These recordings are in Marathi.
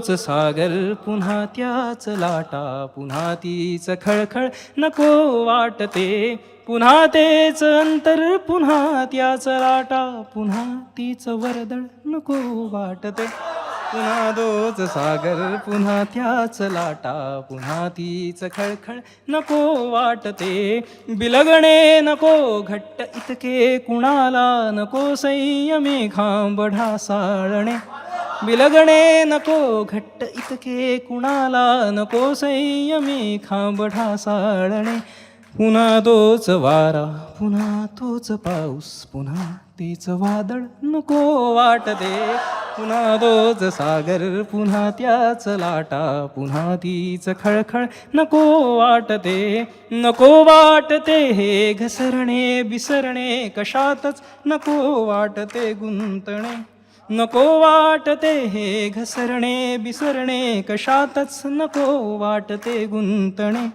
तोच सागर पुन्हा त्याच लाटा पुन्हा तीच खळखळ नको वाटते. पुन्हा तेच अंतर पुन्हा त्याच लाटा पुन्हा तीच वरदळ नको वाटते. पुन्हा तोच सागर पुन्हा त्याच लाटा पुन्हा तीच खळखळ नको वाटते. बिलगणे नको घट्ट इतके कुणाला नको संयमे खांबढा साळणे बिलगणे नको घट्ट इतके कुणाला नको संयमी खांबढा साळणे. पुन्हा तोच वारा पुन्हा तोच पाऊस पुन्हा तेच वादळ नको वाटते. पुन्हा तोच सागर पुन्हा त्याच लाटा पुन्हा तीच खळखळ नको वाटते. नको वाटते हे घसरणे बिसरणे कशातच नको वाटते गुंतणे. नको वाटते हे घसरणे बिसरणे कशातच नको वाटते गुंतणे.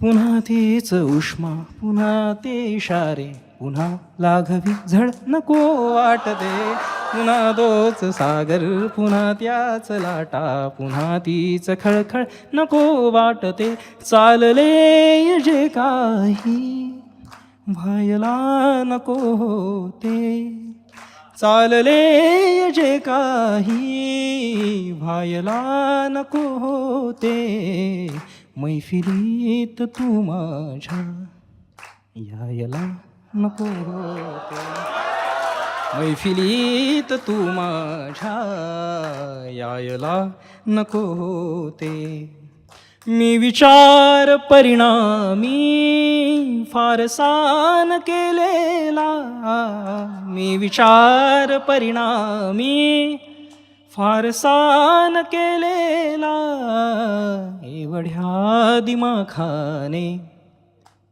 पुन्हा तेच उष्मा पुन्हा ते इशारे पुन्हा लाघवी झळ नको वाटते. पुन्हा तोच सागर पुन्हा त्याच लाटा पुन्हा तीच खळखळ नको वाटते. चालले जे काही व्हायला नको ते. चालले जे काही व्हायला नको होते. मैफिलीत तू माझ्या यायला नको होते. मैफिलीत तू माझ्या यायला नको होते. मी विचार परिणामी फारसान केलेला. मी विचार परिणामी फारसान केलेला. एवढ्या दिमाखाने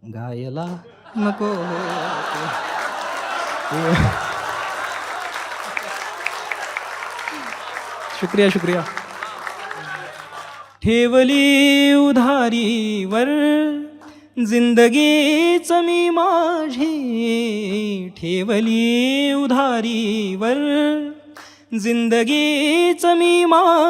गायला नको. शुक्रिया शुक्रिया. ठेवली उधारीवर. जिंदगीच मी माझी ठेवली उधारीवर. जिंदगीच मी मा